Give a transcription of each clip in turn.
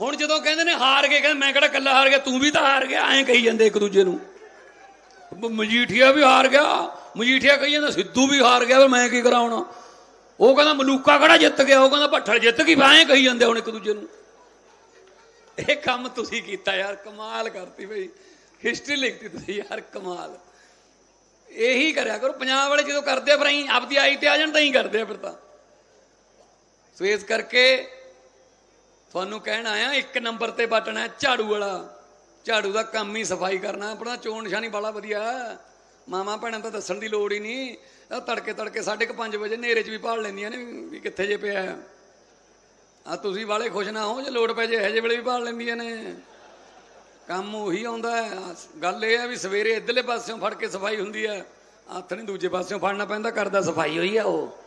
ਹੁਣ ਜਦੋਂ ਕਹਿੰਦੇ ਨੇ ਹਾਰ ਗਏ, ਕਹਿੰਦੇ ਮੈਂ ਕਿਹੜਾ ਕੱਲਾ ਹਾਰ ਗਿਆ? ਤੂੰ ਵੀ ਤਾਂ ਹਾਰ ਗਿਆ, ਐਂ ਕਹੀ ਜਾਂਦੇ ਇੱਕ ਦੂਜੇ ਨੂੰ। ਮਜੀਠੀਆ ਵੀ ਹਾਰ ਗਿਆ, ਮਜੀਠੀਆ ਕਹੀ ਜਾਂਦਾ, ਸਿੱਧੂ ਵੀ ਹਾਰ ਗਿਆ ਵੀ ਮੈਂ ਕੀ ਕਰਾਉਣਾ ਉਹ ਕਹਿੰਦਾ ਮਲੂਕਾ ਕਿਹੜਾ ਜਿੱਤ ਗਿਆ, ਉਹ ਕਹਿੰਦਾ ਭੱਠਲ ਜਿੱਤ ਗਈ ਐਂ ਕਹੀ ਜਾਂਦੇ ਹੁਣ ਇੱਕ ਦੂਜੇ ਨੂੰ। ਇਹ ਕੰਮ ਤੁਸੀਂ ਕੀਤਾ ਯਾਰ, ਕਮਾਲ ਕਰਤੀ ਬਈ। ਹਿਸਟਰੀ ਲਿਖਤੀ ਤੁਸੀਂ ਯਾਰ, ਕਮਾਲ। ਇਹੀ ਕਰਿਆ ਕਰੋ, ਪੰਜਾਬ ਵਾਲੇ ਜਦੋਂ ਕਰਦੇ ਆ, ਫਿਰ ਅਸੀਂ ਆਪਦੀ ਆਈ ਤੇ ਆ ਜਾਣ, ਤਾਂ ਹੀ ਕਰਦੇ ਆ ਫਿਰ ਤਾਂ। ਸੋ ਇਸ ਕਰਕੇ ਤੁਹਾਨੂੰ ਕਹਿਣ ਆਇਆ, ਇੱਕ ਨੰਬਰ ਤੇ ਬਟਨ ਹੈ ਝਾੜੂ ਵਾਲਾ। ਝਾੜੂ ਦਾ ਕੰਮ ਹੀ ਸਫ਼ਾਈ ਕਰਨਾ, ਆਪਣਾ ਚੋਣ ਨਿਸ਼ਾਨੀ ਬੜਾ ਵਧੀਆ। ਮਾਮਾ ਭੈਣਾਂ ਤਾਂ ਦੱਸਣ ਦੀ ਲੋੜ ਹੀ ਨਹੀਂ। ਇਹ ਤੜਕੇ ਤੜਕੇ 5:30 ਵਜੇ ਹਨੇਰੇ 'ਚ ਵੀ ਭਾਲ ਲੈਂਦੀਆਂ ਨੇ ਵੀ- ਕਿੱਥੇ ਜੇ ਪਿਆ। ਹੈ। ਆ ਤੁਸੀਂ ਵਾਲੇ ਖੁਸ਼ ਨਾ ਹੋ ਜੇ ਲੋੜ ਪੈ ਜੇ, ਇਹੋ ਜਿਹੇ ਵੇਲੇ ਵੀ ਭਾਲ ਲੈਂਦੀਆਂ ਨੇ। ਕੰਮ ਉਹੀ ਆਉਂਦਾ ਗੱਲ ਇਹ ਹੈ ਵੀ ਸਵੇਰੇ ਇਧਰਲੇ ਪਾਸਿਓਂ ਫੜ ਕੇ ਸਫ਼ਾਈ ਹੁੰਦੀ ਹੈ। ਹੱਥ ਨਹੀਂ ਦੂਜੇ ਪਾਸਿਓਂ ਫੜਨਾ ਪੈਂਦਾ, ਕਰਦਾ ਸਫ਼ਾਈ ਹੋਈ ਆ ਉਹ।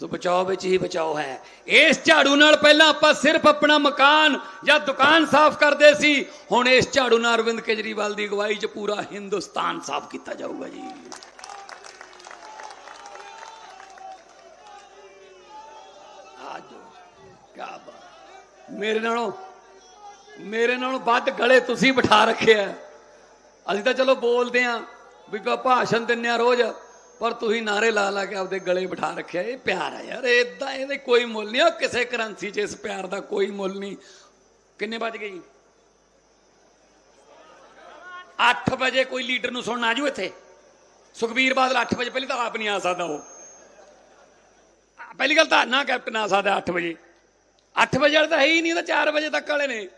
ਸੋ ਬਚਾਓ ਵਿੱਚ ਹੀ ਬਚਾਓ ਹੈ। ਇਸ ਝਾੜੂ ਨਾਲ ਪਹਿਲਾਂ ਆਪਾਂ ਸਿਰਫ ਆਪਣਾ ਮਕਾਨ ਜਾਂ ਦੁਕਾਨ ਸਾਫ਼ ਕਰਦੇ ਸੀ। ਹੁਣ ਇਸ ਝਾੜੂ ਨਾਲ ਅਰਵਿੰਦ ਕੇਜਰੀਵਾਲ ਦੀ ਅਗਵਾਈ 'ਚ ਪੂਰਾ ਹਿੰਦੁਸਤਾਨ ਸਾਫ਼ ਕੀਤਾ ਜਾਊਗਾ ਜੀ। ਆਜੋ ਕੀ ਬਾਤ। ਮੇਰੇ ਨਾਲੋਂ ਮੇਰੇ ਨਾਲੋਂ ਵੱਧ ਗਲੇ ਤੁਸੀਂ ਬਿਠਾ ਰੱਖਿਆ ਅਸੀਂ ਤਾਂ ਚਲੋ ਬੋਲਦੇ ਆਂ ਵੀ ਕੋ ਭਾਸ਼ਣ ਦਿੰਨੇ ਆ ਰੋਜ਼। ਪਰ ਤੁਸੀਂ ਨਾਰੇ ਲਾ ਲਾ ਕੇ ਆਪਦੇ ਗਲੇ ਬਿਠਾ ਰੱਖਿਆ, ਇਹ ਪਿਆਰ ਆ ਯਾਰ ਇਦਾਂ ਇਹਦੇ ਕੋਈ ਮੁੱਲ ਨਹੀਂ, ਉਹ ਕਿਸੇ ਕਰੰਸੀ 'ਚ ਇਸ ਪਿਆਰ ਦਾ ਕੋਈ ਮੁੱਲ ਨਹੀਂ। ਕਿੰਨੇ ਵੱਜ ਗਏ ਜੀ? 8 ਵਜੇ ਕੋਈ ਲੀਡਰ ਨੂੰ ਸੁਣਨ ਆਜੂ ਇੱਥੇ? ਸੁਖਬੀਰ ਬਾਦਲ 8 ਵਜੇ, ਪਹਿਲੀ ਤਾਂ ਆਪ ਨਹੀਂ ਆ ਸਕਦਾ ਉਹ। ਪਹਿਲੀ ਗੱਲ ਤਾਂ ਨਾ ਕੈਪਟਨ ਆ ਸਕਦਾ 8 ਵਜੇ। 8 ਵਜੇ ਵਾਲੇ ਤਾਂ ਹੈ ਹੀ ਨਹੀਂ ਤਾਂ 4 ਵਜੇ ਤੱਕ ਵਾਲੇ ਨੇ।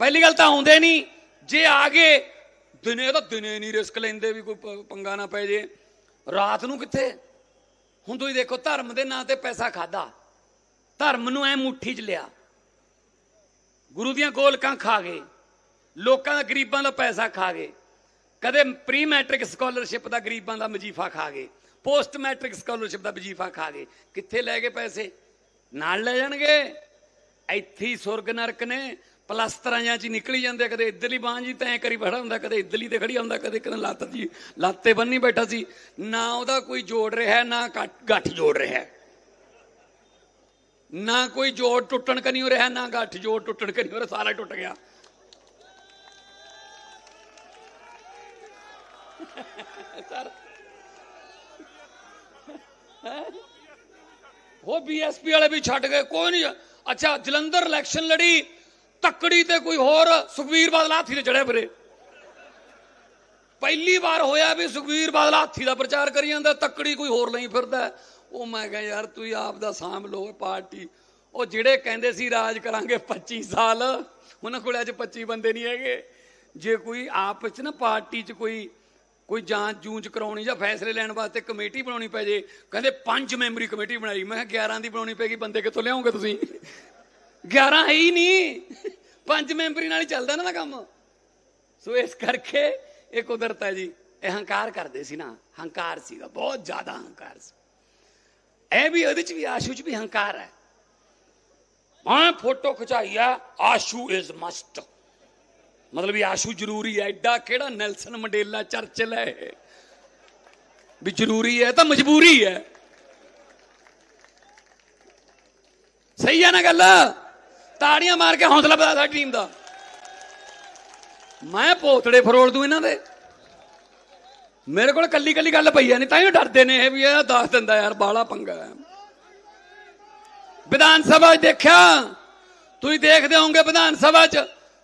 ਪਹਿਲੀ ਗੱਲ ਤਾਂ ਆਉਂਦੇ ਨਹੀਂ। ਜੇ ਆ ਗਏ ਦਿਨੇ ਤਾਂ ਦਿਨੇ ਨਹੀਂ ਰਿਸਕ ਲੈਂਦੇ ਵੀ ਕੋਈ ਪੰਗਾ ਨਾ ਪੈ ਜੇ। ਰਾਤ ਨੂੰ ਕਿੱਥੇ? ਹੁਣ ਤੁਸੀਂ ਦੇਖੋ, ਧਰਮ ਦੇ ਨਾਂ ਤੇ ਪੈਸਾ ਖਾਦਾ ਧਰਮ ਨੂੰ ਐ ਮੁੱਠੀ 'ਚ ਲਿਆ। ਗੁਰੂ ਦੀਆਂ ਗੋਲਕਾਂ ਖਾ ਗਏ। ਲੋਕਾਂ ਦਾ, ਗਰੀਬਾਂ ਦਾ ਪੈਸਾ ਖਾ ਗਏ। ਕਦੇ ਪ੍ਰੀ ਮੈਟ੍ਰਿਕ ਸਕਾਲਰਸ਼ਿਪ ਦਾ ਗਰੀਬਾਂ ਦਾ ਵਜੀਫਾ ਖਾ ਗਏ। ਪੋਸਟ ਮੈਟ੍ਰਿਕ ਸਕਾਲਰਸ਼ਿਪ ਦਾ ਵਜੀਫਾ ਖਾ ਗਏ। ਕਿੱਥੇ ਲੈ ਗਏ ਪੈਸੇ? ਨਾਲ ਲੈ ਜਾਣਗੇ। ਇੱਥੇ ਸੁਰਗ ਨਰਕ ਨੇ। ਪਲਸਤਰਾਂ ਜਾਂ ਚ ਨਿਕਲੀ ਜਾਂਦੇ ਕਦੇ ਇੱਧਰਲੀ ਬਾਂਹ ਜੀ ਤੈਂ ਕਰੀ ਖੜਾ ਹੁੰਦਾ, ਕਦੇ ਇੱਧਰਲੀ ਤੇ ਖੜੀ ਹੁੰਦਾ, ਕਦੇ ਕਦੇ ਲੱਤ ਜੀ, ਲੱਤੇ ਬੰਨੀ ਬੈਠਾ ਸੀ। ਨਾ ਉਹਦਾ ਕੋਈ ਜੋੜ ਰਿਹਾ, ਨਾ ਗੱਠ- ਗੱਠ ਜੋੜ ਰਿਹਾ। ਨਾ ਕੋਈ ਜੋੜ ਟੁੱਟਣ ਕਨੀ ਹੋ ਰਿਹਾ, ਨਾ ਗੱਠ ਜੋੜ ਟੁੱਟਣ ਕਨੀ ਹੋ ਰਿਹਾ, ਸਾਰਾ ਟੁੱਟ ਗਿਆ। ਸਰ। ਉਹ ਬੀਐਸਪੀ ਵਾਲੇ ਵੀ ਛੱਡ ਗਏ, ਕੋਈ ਨਹੀਂ। ਅੱਛਾ, ਜਲੰਧਰ ਇਲੈਕਸ਼ਨ ਲੜੀ। ਤੱਕੜੀ ਤੇ ਕੋਈ ਹੋਰ ਸੁਖਵੀਰ ਬਾਦਲ ਹਾਥੀ ਤੇ ਚੜਿਆ ਫਿਰੇ। ਪਹਿਲੀ ਵਾਰ ਹੋਇਆ ਵੀ ਸੁਖਵੀਰ ਬਾਦਲ ਹਾਥੀ ਦਾ ਪ੍ਰਚਾਰ ਕਰੀ ਜਾਂਦਾ, ਤੱਕੜੀ ਕੋਈ ਹੋਰ ਨਹੀਂ ਫਿਰਦਾ। ਉਹ ਮੈਂ ਕਿਹਾ, ਯਾਰ ਤੁਸੀਂ ਆਪ ਦਾ ਸਾਂਭ ਲਓ ਪਾਰਟੀ। ਉਹ ਜਿਹੜੇ ਕਹਿੰਦੇ ਸੀ, ਰਾਜ ਕਰਾਂਗੇ 25 ਸਾਲ। ਉਹਨਾਂ ਕੋਲ ਅੱਜ 25 ਬੰਦੇ ਨਹੀਂ ਹੈਗੇ। ਜੇ ਕੋਈ ਆਪ ਵਿੱਚ ਨਾ ਪਾਰਟੀ 'ਚ ਕੋਈ ਕੋਈ ਜਾਂਚ ਜੂੰਚ ਕਰਾਉਣੀ ਜਾਂ ਫੈਸਲੇ ਲੈਣ ਵਾਸਤੇ ਕਮੇਟੀ ਬਣਾਉਣੀ ਪੈ ਜੇ, ਕਹਿੰਦੇ ਪੰਜ ਮੈਂਬਰੀ ਕਮੇਟੀ ਬਣਾਈ। ਮੈਂ ਕਿਹਾ 11 ਦੀ ਬਣਾਉਣੀ ਪੈਗੀ ਬੰਦੇ ਕਿੱਥੋਂ ਲਿਆਉਂਗੇ ਤੁਸੀਂ? 11 ਹੈ ਹੀ ਨਹੀਂ ਪੰਜ ਮੈਂਬਰੀ ਨਾਲ ਹੀ ਚੱਲਦਾ ਨਾ ਦਾ ਕੰਮ ਸੋ ਇਸ ਕਰਕੇ ਇਹ ਕੁਦਰਤ ਹੈ ਜੀ ਇਹ ਹੰਕਾਰ ਕਰਦੇ ਸੀ ਨਾ ਹੰਕਾਰ ਸੀਗਾ ਬਹੁਤ ਜ਼ਿਆਦਾ ਹੰਕਾਰ ਸੀ ਇਹ ਵੀ ਉਹਦੇ ਚ ਵੀ ਆਸ਼ੂ ਚ ਵੀ ਹੰਕਾਰ ਹੈ ਮੈਂ ਫੋਟੋ ਖਿਚਾਈ ਆ ਆਸ਼ੂ ਇਜ਼ ਮਸਟ ਮਤਲਬ ਵੀ ਆਸ਼ੂ ਜ਼ਰੂਰੀ ਹੈ ਐਡਾ ਕਿਹੜਾ ਨੈਲਸਨ ਮੰਡੇਲਾ ਚਰਚਲ ਹੈ ਇਹ? ਵੀ ਜ਼ਰੂਰੀ ਹੈ ਤਾਂ ਮਜਬੂਰੀ ਹੈ ਸਹੀ ਹੈ ਨਾ ਗੱਲ ਤਾੜੀਆਂ ਮਾਰ ਕੇ ਹੌਸਲਾ ਵਧਾ ਸਾਡੀ ਟੀਮ ਦਾ। ਮੈਂ ਪੋਤੜੇ ਫਰੋਲ ਦੂੰ ਇਹਨਾਂ ਦੇ। ਮੇਰੇ ਕੋਲ ਕੱਲੀ ਕੱਲੀ ਗੱਲ ਪਈ ਆ, ਨਹੀਂ ਤਾਂ ਹੀ ਡਰਦੇ ਨੇ ਇਹ ਵੀ ਇਹ ਦੱਸ ਦਿੰਦਾ ਯਾਰ ਬਾਲਾ ਪੰਗਾ ਹੈ। ਵਿਧਾਨ ਸਭਾ 'ਚ ਦੇਖਿਆ? ਤੁਸੀਂ ਦੇਖਦੇ ਹੋਵੋਗੇ ਵਿਧਾਨ ਸਭਾ 'ਚ,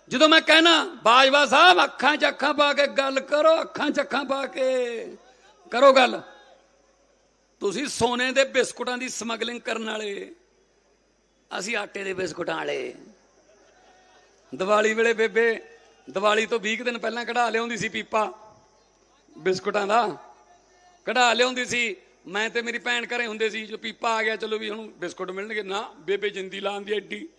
ਜਦੋਂ ਮੈਂ ਕਹਿਣਾ, ਬਾਜਵਾ ਸਾਹਿਬ, ਅੱਖਾਂ 'ਚ ਅੱਖਾਂ ਪਾ ਕੇ ਗੱਲ ਕਰੋ, ਅੱਖਾਂ 'ਚ ਅੱਖਾਂ ਪਾ ਕੇ। ਕਰੋ ਗੱਲ। ਤੁਸੀਂ ਸੋਨੇ ਦੇ ਬਿਸਕੁਟਾਂ ਦੀ ਸਮਗਲਿੰਗ ਕਰਨ ਵਾਲੇ। ਅਸੀਂ ਆਟੇ ਦੇ ਬਿਸਕੁਟਾਂ ਵਾਲੇ। ਦੀਵਾਲੀ ਵੇਲੇ ਬੇਬੇ, ਦੀਵਾਲੀ ਤੋਂ 20 ਕੁ ਦਿਨ ਪਹਿਲਾਂ ਕਢਾ ਲਿਆਉਂਦੀ ਸੀ ਪੀਪਾ, ਬਿਸਕੁਟਾਂ ਦਾ। ਕਢਾ ਲਿਆਉਂਦੀ ਸੀ। ਮੈਂ ਤੇ ਮੇਰੀ ਭੈਣ ਘਰੇ ਹੁੰਦੇ ਸੀ ਜੋ ਪੀਪਾ ਆ ਗਿਆ, ਚਲੋ ਵੀ ਹੁਣ ਬਿਸਕੁਟ ਮਿਲਣਗੇ। ਨਾ, ਬੇਬੇ ਜਿੰਦੀ ਲਾਉਂਦੀ ਐਡੀ।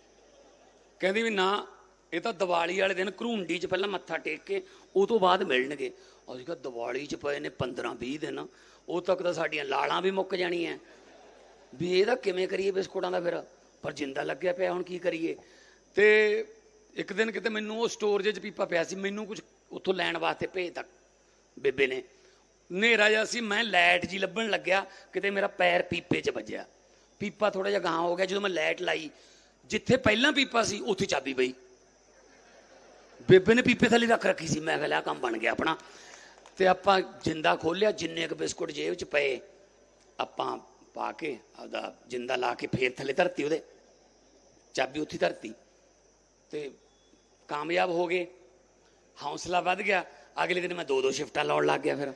ਕਹਿੰਦੀ ਵੀ ਨਾ, ਇਹ ਤਾਂ ਦੀਵਾਲੀ ਵਾਲੇ ਦਿਨ ਘਰੂੰਡੀ 'ਚ ਪਹਿਲਾਂ ਮੱਥਾ ਟੇਕ ਕੇ, ਉਹ ਤੋਂ ਬਾਅਦ ਮਿਲਣਗੇ। ਅਸੀਂ ਕਿਹਾ, ਦੀਵਾਲੀ 'ਚ ਪਏ ਨੇ 15 20 ਦਿਨ। ਉਹ ਤੱਕ ਤਾਂ ਸਾਡੀਆਂ ਲਾਲਾਂ ਵੀ ਮੁੱਕ ਜਾਣੀਆਂ। ਵੀ ਇਹਦਾ ਕਿਵੇਂ ਕਰੀਏ ਬਿਸਕੁਟਾਂ ਦਾ ਫਿਰ? ਪਰ ਜਿੰਦਾ ਲੱਗਿਆ ਪਿਆ, ਹੁਣ ਕੀ ਕਰੀਏ? ਤੇ ਇੱਕ ਦਿਨ ਕਿਤੇ ਮੈਨੂੰ ਉਹ ਸਟੋਰ 'ਚ ਪੀਪਾ ਪਿਆ ਸੀ, ਮੈਨੂੰ ਕੁਝ ਉੱਥੋਂ ਲੈਣ ਵਾਸਤੇ ਭੇਜਤਾ ਬੇਬੇ ਨੇ। ਹਨੇਰਾ ਜਿਹਾ ਸੀ, ਮੈਂ ਲਾਈਟ ਜੀ ਲੱਭਣ ਲੱਗਿਆ, ਕਿਤੇ ਮੇਰਾ ਪੈਰ ਪੀਪੇ 'ਚ ਵੱਜਿਆ। ਪੀਪਾ ਥੋੜਾ ਜਿਹਾ ਗਾਂ ਹੋ ਗਿਆ, ਜਦੋਂ ਮੈਂ ਲਾਈਟ ਲਾਈ, ਜਿੱਥੇ ਪਹਿਲਾਂ ਪੀਪਾ ਸੀ, ਉੱਥੇ ਚਾਬੀ ਪਈ। ਬੇਬੇ ਨੇ ਪੀਪੇ ਥੱਲੇ ਰੱਖ ਰੱਖੀ ਸੀ, ਮੈਂ ਕਿਹਾ ਕੰਮ ਬਣ ਗਿਆ ਆਪਣਾ। ਤੇ ਆਪਾਂ ਜਿੰਦਾ ਖੋਲਿਆ ਜਿੰਨੇ ਕੁ ਬਿਸਕੁਟ ਜੇਬ 'ਚ ਪਏ, ਆਪਾਂ ਪਾ ਕੇ, ਆਪਦਾ ਜਿੰਦਾ ਲਾ ਕੇ ਫੇਰ ਥੱਲੇ ਧਰਤੀ ਉਹਦੇ। ਚਾਬੀ ਉੱਥੇ ਧਰਤੀ ਤੇ ਕਾਮਯਾਬ ਹੋ ਗਏ, ਹੌਸਲਾ ਵੱਧ ਗਿਆ, ਅਗਲੇ ਦਿਨ ਮੈਂ ਦੋ ਦੋ ਸ਼ਿਫਟਾਂ ਲਾਉਣ ਲੱਗ ਗਿਆ ਫਿਰ।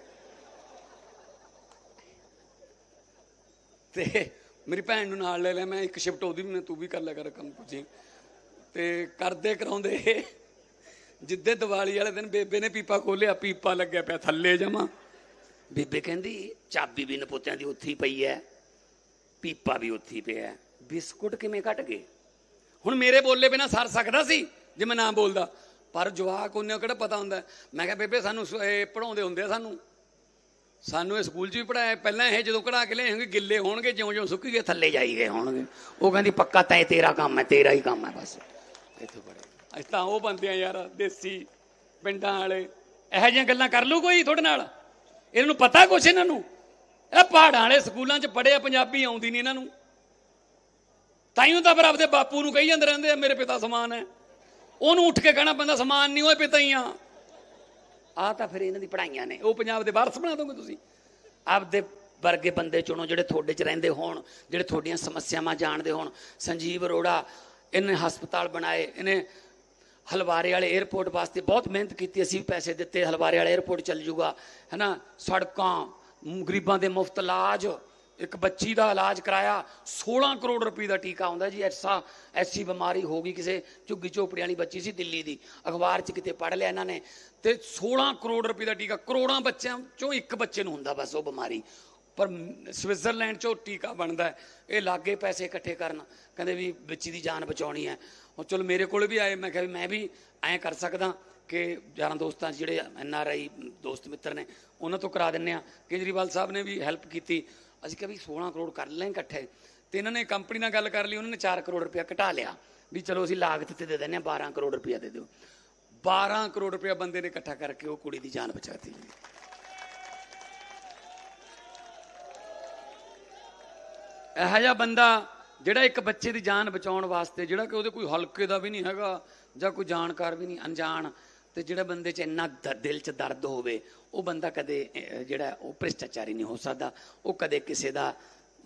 ਤੇ ਮੇਰੀ ਭੈਣ ਨੂੰ ਨਾਲ ਲੈ ਲਿਆ, ਮੈਂ ਇੱਕ ਸ਼ਿਫਟ ਉਹਦੀ ਵੀ, ਮੈਂ ਤੂੰ ਵੀ ਕਰ ਲਿਆ ਕਰ ਕੰਮ ਕੁਝੀ। ਤੇ ਕਰਦੇ ਕਰਾਉਂਦੇ, ਜਿੱਦੇ ਦੀਵਾਲੀ ਵਾਲੇ ਦਿਨ ਬੇਬੇ ਨੇ ਪੀਪਾ ਖੋਲਿਆ ਪੀਪਾ ਲੱਗਿਆ ਪਿਆ ਥੱਲੇ ਜਮਾ। ਬੇਬੇ ਕਹਿੰਦੀ, ਚਾਬੀ ਵੀ ਨਪੋਤਿਆਂ ਦੀ ਉੱਥੇ ਹੀ ਪਈ ਐ, ਪੀਪਾ ਵੀ ਉੱਥੇ ਪਿਆ ਬਿਸਕੁਟ ਕਿਵੇਂ ਘਟ ਗਏ? ਹੁਣ ਮੇਰੇ ਬੋਲੇ ਬਿਨਾ ਸਰ ਸਕਦਾ ਸੀ ਜੇ ਮੈਂ ਨਾ ਬੋਲਦਾ। ਪਰ ਜਵਾਕ ਉਹਨੇ ਕਿਹੜਾ ਪਤਾ ਹੁੰਦਾ? ਮੈਂ ਕਿਹਾ, ਬੇਬੇ, ਸਾਨੂੰ ਸ- ਇਹ ਪੜਾਉਂਦੇ ਹੁੰਦੇ ਆ ਸਾਨੂੰ। ਸਾਨੂੰ ਇਹ ਸਕੂਲ 'ਚ ਵੀ ਪੜਾਇਆ ਪਹਿਲਾਂ ਇਹ ਜਦੋਂ ਕਢਾ ਕੇ ਲਿਆਏਗੇ, ਗਿੱਲੇ ਹੋਣਗੇ, ਜਿਉਂ-ਜਿਉਂ ਸੁੱਕੀ ਗਏ, ਥੱਲੇ ਜਾਈ ਗਏ ਹੋਣਗੇ। ਉਹ ਕਹਿੰਦੀ, ਪੱਕਾ ਤੈ ਤੇਰਾ ਕੰਮ ਹੈ, ਤੇਰਾ ਹੀ ਕੰਮ ਹੈ ਬਸ। ਇੱਥੇ ਪੜੇ ਅਸੀਂ ਤਾਂ ਉਹ ਬੰਦੇ ਆ ਯਾਰ, ਦੇਸੀ, ਪਿੰਡਾਂ ਵਾਲੇ। ਇਹੋ ਜਿਹੀਆਂ ਗੱਲਾਂ ਕਰ ਲੂ ਕੋਈ ਤੁਹਾਡੇ ਨਾਲ? ਇਹਨਾਂ ਨੂੰ ਪਤਾ ਕੁਛ ਇਹਨਾਂ ਨੂੰ? ਇਹ ਪਹਾੜਾਂ ਵਾਲੇ ਸਕੂਲਾਂ 'ਚ ਪੜਿਆ ਪੰਜਾਬੀ ਆਉਂਦੀ ਨਹੀਂ ਇਹਨਾਂ ਨੂੰ। ਤਾਈਓ ਤਾਂ ਫਿਰ ਆਪਦੇ ਬਾਪੂ ਨੂੰ ਕਹੀ ਜਾਂਦੇ ਰਹਿੰਦੇ ਆ, ਮੇਰੇ ਪਿਤਾ ਸਮਾਨ ਹੈ। ਉਹਨੂੰ ਉੱਠ ਕੇ ਕਹਿਣਾ ਪੈਂਦਾ, ਸਮਾਨ ਨਹੀਂ ਹੋਏ ਪਿਤਾ ਹੀ ਆ। ਆ ਤਾਂ ਫਿਰ ਇਹਨਾਂ ਦੀ ਪੜਾਈਆਂ ਨੇ, ਉਹ ਪੰਜਾਬ ਦੇ ਵਾਰਸ ਬਣਾ ਦੋਗੇ ਤੁਸੀਂ। ਆਪਦੇ ਵਰਗੇ ਬੰਦੇ ਚੁਣੋ ਜਿਹੜੇ ਤੁਹਾਡੇ 'ਚ ਰਹਿੰਦੇ ਹੋਣ, ਜਿਹੜੇ ਤੁਹਾਡੀਆਂ ਸਮੱਸਿਆਵਾਂ ਜਾਣਦੇ ਹੋਣ। ਸੰਜੀਵ ਅਰੋੜਾ ਇਹਨੇ ਹਸਪਤਾਲ ਬਣਾਏ, ਇਹਨੇ ਹਲਵਾਰੇ ਵਾਲੇ 에어ਪੋਰਟ ਵਾਸਤੇ ਬਹੁਤ ਮਿਹਨਤ ਕੀਤੀ, ਅਸੀਂ ਵੀ ਪੈਸੇ ਦਿੱਤੇ, ਹਲਵਾਰੇ ਵਾਲੇ 에어ਪੋਰਟ ਚੱਲ ਜੂਗਾ, ਹੈਨਾ? ਸੜਕਾਂ ਗਰੀਬਾਂ ਦੇ ਮੁਫਤ ਇਲਾਜ ਇੱਕ ਬੱਚੀ ਦਾ ਇਲਾਜ ਕਰਾਇਆ 16 ਕਰੋੜ ਰੁਪਏ ਦਾ ਟੀਕਾ ਆਉਂਦਾ ਜੀ, ਐਸਾ, ਐਸੀ ਬਿਮਾਰੀ ਹੋ ਗਈ ਕਿਸੇ ਝੁੱਗੀ ਝੋਪੜੀ ਵਾਲੀ ਬੱਚੀ ਸੀ ਦਿੱਲੀ ਦੀ। ਅਖਬਾਰ 'ਚ ਕਿਤੇ ਪੜ੍ਹ ਲਿਆ ਇਹਨਾਂ ਨੇ। ਤੇ 16 ਕਰੋੜ ਰੁਪਏ ਦਾ ਟੀਕਾ, ਕਰੋੜਾਂ ਬੱਚਿਆਂ ਚੋਂ ਇੱਕ ਬੱਚੇ ਨੂੰ ਹੁੰਦਾ ਬਸ ਉਹ ਬਿਮਾਰੀ। ਪਰ ਸਵਿਟਜ਼ਰਲੈਂਡ 'ਚੋਂ ਟੀਕਾ ਬਣਦਾ ਇਹ ਲਾਗੇ ਪੈਸੇ ਇਕੱਠੇ ਕਰਨ। ਕਹਿੰਦੇ ਵੀ ਬੱਚੀ ਦੀ ਜਾਨ ਬਚਾਉਣੀ ਹੈ। ਉਹ ਚਲੋ ਮੇਰੇ ਕੋਲ ਵੀ ਆਏ, ਮੈਂ ਕਿਹਾ ਵੀ ਮੈਂ ਵੀ ਐਂ ਕਰ ਸਕਦਾ। ਕਿ ਯਾਰਾਂ ਦੋਸਤਾਂ 'ਚ ਜਿਹੜੇ ਐਨ ਆਰ ਆਈ ਦੋਸਤ ਮਿੱਤਰ ਨੇ, ਉਹਨਾਂ ਤੋਂ ਕਰਾ ਦਿੰਨੇ ਆ। ਕੇਜਰੀਵਾਲ ਸਾਹਿਬ ਨੇ ਵੀ ਹੈਲਪ ਕੀਤੀ। ਅਸੀਂ ਕਿਹਾ ਵੀ 16 ਕਰੋੜ ਕਰ ਲੈਂ ਇਕੱਠੇ। ਤੇ ਇਹਨਾਂ ਨੇ ਕੰਪਨੀ ਨਾਲ ਗੱਲ ਕਰ ਲਈ, ਉਹਨਾਂ ਨੇ 4 ਕਰੋੜ ਰੁਪਇਆ ਘਟਾ ਲਿਆ। ਵੀ ਚਲੋ ਅਸੀਂ ਲਾਗਤ ਤੇ ਦੇ ਦਿੰਨੇ ਆ 12 ਕਰੋੜ ਰੁਪਇਆ ਦੇ ਦਿਓ। 12 ਕਰੋੜ ਰੁਪਇਆ ਬੰਦੇ ਨੇ ਇਕੱਠਾ ਕਰਕੇ ਉਹ ਕੁੜੀ ਦੀ ਜਾਨ ਬਚਾਤੀ। ਇਹੋ ਜਿਹਾ ਬੰਦਾ ਜਿਹੜਾ ਇੱਕ ਬੱਚੇ ਦੀ ਜਾਨ ਬਚਾਉਣ ਵਾਸਤੇ, ਜਿਹੜਾ ਕਿ ਉਹਦੇ ਕੋਈ ਹਲਕੇ ਦਾ ਵੀ ਨਹੀਂ ਹੈਗਾ ਜਾਂ ਕੋਈ ਜਾਣਕਾਰ ਵੀ ਨਹੀਂ, ਅਣਜਾਣ ਤੇ ਜਿਹੜੇ ਬੰਦੇ 'ਚ ਇੰਨਾ ਦ- ਦਿਲ 'ਚ ਦਰਦ ਹੋਵੇ ਉਹ ਬੰਦਾ ਕਦੇ ਅਹ, ਜਿਹੜਾ ਉਹ ਭ੍ਰਿਸ਼ਟਾਚਾਰੀ ਨਹੀਂ ਹੋ ਸਕਦਾ ਉਹ ਕਦੇ ਕਿਸੇ ਦਾ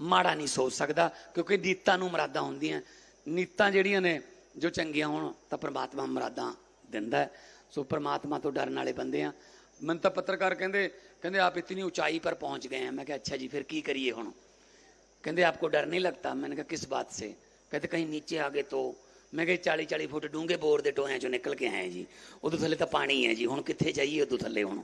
ਮਾੜਾ ਨਹੀਂ ਸੋਚ ਸਕਦਾ ਕਿਉਂਕਿ ਨੀਤਾਂ ਨੂੰ ਮਰਾਦਾਂ ਹੁੰਦੀਆਂ ਨੀਤਾਂ ਜਿਹੜੀਆਂ ਨੇ ਜੋ ਚੰਗੀਆਂ ਹੋਣ ਤਾਂ ਪ੍ਰਮਾਤਮਾ ਮਰਾਦਾਂ ਦਿੰਦਾ ਹੈ। ਸੋ ਪ੍ਰਮਾਤਮਾ ਤੋਂ ਡਰਨ ਵਾਲੇ ਬੰਦੇ ਆ ਮੈਨੂੰ ਤਾਂ ਪੱਤਰਕਾਰ ਕਹਿੰਦੇ ਕਹਿੰਦੇ ਆਪ ਇਤਨੀ ਉਚਾਈ ਪਰ ਪਹੁੰਚ ਗਏ ਆ ਮੈਂ ਕਿਹਾ ਅੱਛਾ ਜੀ ਫਿਰ ਕੀ ਕਰੀਏ ਹੁਣ कहते आपको डर नहीं लगता मैंने कहा किस बात से कहते कहीं नीचे आ गए तो ਮੈਂ ਕਿਹਾ 40 40 ਫੁੱਟ ਡੂੰਘੇ ਬੋਰ ਦੇ ਟੋਇਆਂ ਚੋਂ ਨਿਕਲ ਕੇ ਆਏ ਜੀ। ਉਦੋਂ ਥੱਲੇ ਤਾਂ ਪਾਣੀ ਹੈ ਜੀ, ਹੁਣ ਕਿੱਥੇ ਜਾਈਏ ਉਦੋਂ ਥੱਲੇ ਹੁਣ।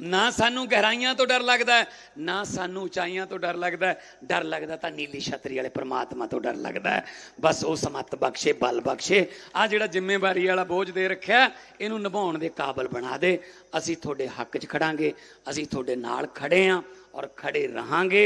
ਨਾ ਸਾਨੂੰ ਗਹਿਰਾਈਆਂ ਤੋਂ ਡਰ ਲੱਗਦਾ, ਨਾ ਸਾਨੂੰ ਉਚਾਈਆਂ ਤੋਂ ਡਰ ਲੱਗਦਾ। ਡਰ ਲੱਗਦਾ ਤਾਂ ਨੀਲੀ ਛਤਰੀ ਵਾਲੇ ਪ੍ਰਮਾਤਮਾ ਤੋਂ ਡਰ ਲੱਗਦਾ। ਬਸ ਉਹ ਸਮੱਤ ਬਖਸ਼ੇ, ਬਲ ਬਖਸ਼ੇ। ਆ ਜਿਹੜਾ ਜ਼ਿੰਮੇਵਾਰੀ ਵਾਲਾ ਬੋਝ ਦੇ ਰੱਖਿਆ, ਇਹਨੂੰ ਨਿਭਾਉਣ ਦੇ ਕਾਬਲ ਬਣਾ ਦੇ। ਅਸੀਂ ਤੁਹਾਡੇ ਹੱਕ 'ਚ ਖੜਾਂਗੇ, ਅਸੀਂ ਤੁਹਾਡੇ ਨਾਲ ਖੜੇ ਆਂ ਔਰ ਖੜੇ ਰਹਾਂਗੇ।